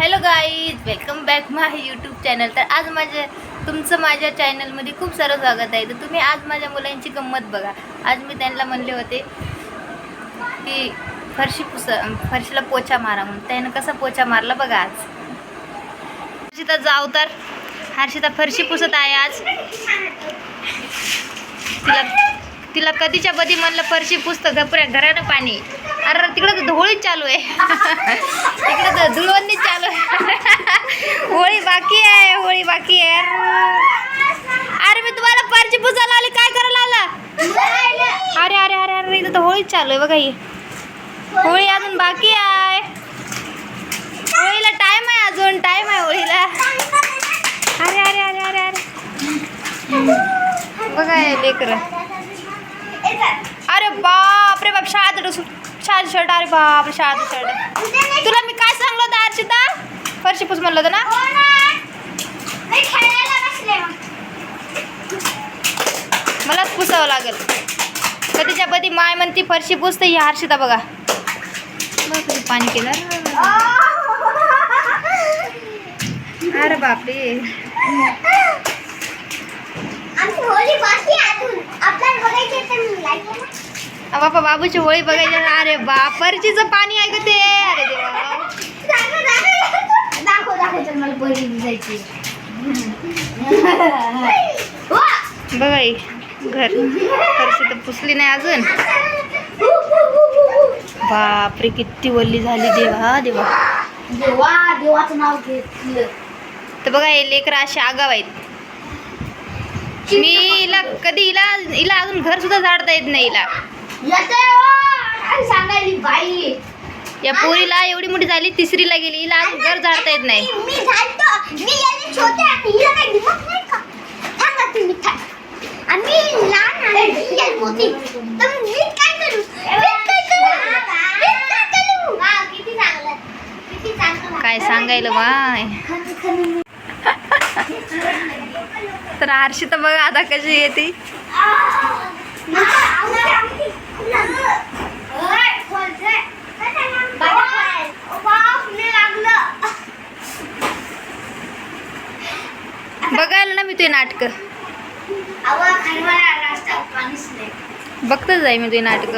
Hello guys welcome back my YouTube channel तर आज माझ्या तुमचं माझ्या चॅनलमध्ये खूप सारं स्वागत आहे. तर तुम्ही आज माझ्या मुलांची गंमत बघा. आज मी त्यांना म्हणले होते की फरशी पुस फरशीला पोछा मारा म्हणून. त्यानं कसा पोछा मारला बघा आज. हर्षिता जाऊ तर. हर्षिता फरशी पुसत आहे आज. तिला तिला कधीच्या कधी म्हणलं फरशी पुसतं घपऱ्या घरानं पाणी. अरे तिकडं तर धुळीच चालू आहे. तिकडे तर धुळवणीच चालू आहे. होळी बाकी आहे होळी बाकी आहे. अरे मी तुम्हाला पारची पुसायला आली काय करायला आला? अरे अरे अरे अरे इथं तर होळीच चालू आहे बघा ही. होळी अजून बाकी आहे. होळीला टाइम आहे अजून टाइम आहे होळीला. अरे अरे अरे अरे अरे. बघा लेकर. अरे बाप. शाळेत शर्ट अरे बाप रे शाळेत शर्ट. तुला मी काय सांगलं होतं अर्चिता फरशी पुस म्हणलं होतं ना? मलाच पुसावं लागेल. कधीच्या कधी माय म्हणती फरशी पुसते ही हर्षिता बघा. पाणी केलं. अरे बापरे. आ बापा बाबूची होळी बघायची. अरे बाप फरशीचं पाणी आहे का ते? अरे देवा. बघा ही घर. तर पुसली नाही अजून. बापरे किती वल्ली झाली देवा देवा. देवा देवाचं नाव घेतलं. तर बघा हे लेकर असे आगाव आहेत. मी हिला कधी हिला हिला अजून घर सुद्धा झाडता येत नाही हिला. सांगायली बाई? या पोरीला एवढी मोठी झाली तिसरीला गेली. हिला घर झाडता येत नाही. मी झाडतो. मी याने छोटे आहे. हिला काही दिमाग नाही का? सांगा तुम्ही काय आणि मी लहान आहे. ही आहे मोठी. तर मी काय करू? मी काय करू? मी काय करू? हा किती चांगलं. किती चांगलं काय सांगायला बाय तर हर्षी तर बघा आता कशी येते. बघायला ना मी तुझे नाटक. बघतच आहे मी तुझे नाटक.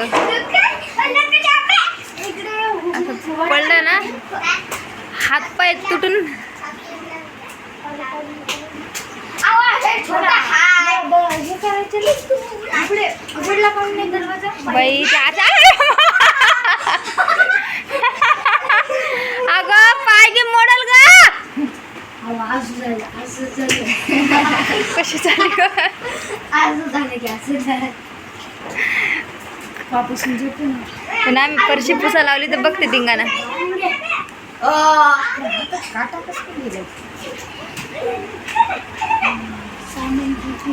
पडलं ना? हातपाय तुटून. बाई कशी झाली पण आम्ही परशी पुसा लावली तर बघते धिंगाणा.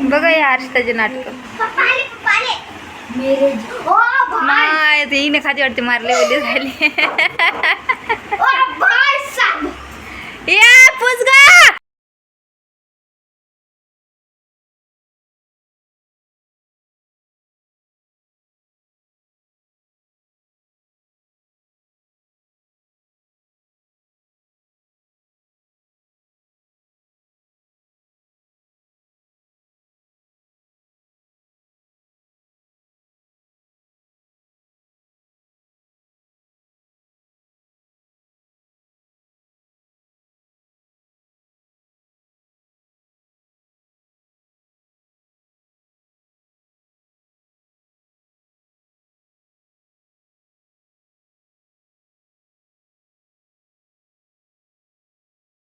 बघा या हर्षिताचे नाटक. मेरे ओ भाई. नाही ते हिने खाती वाटते मारले ओले झाले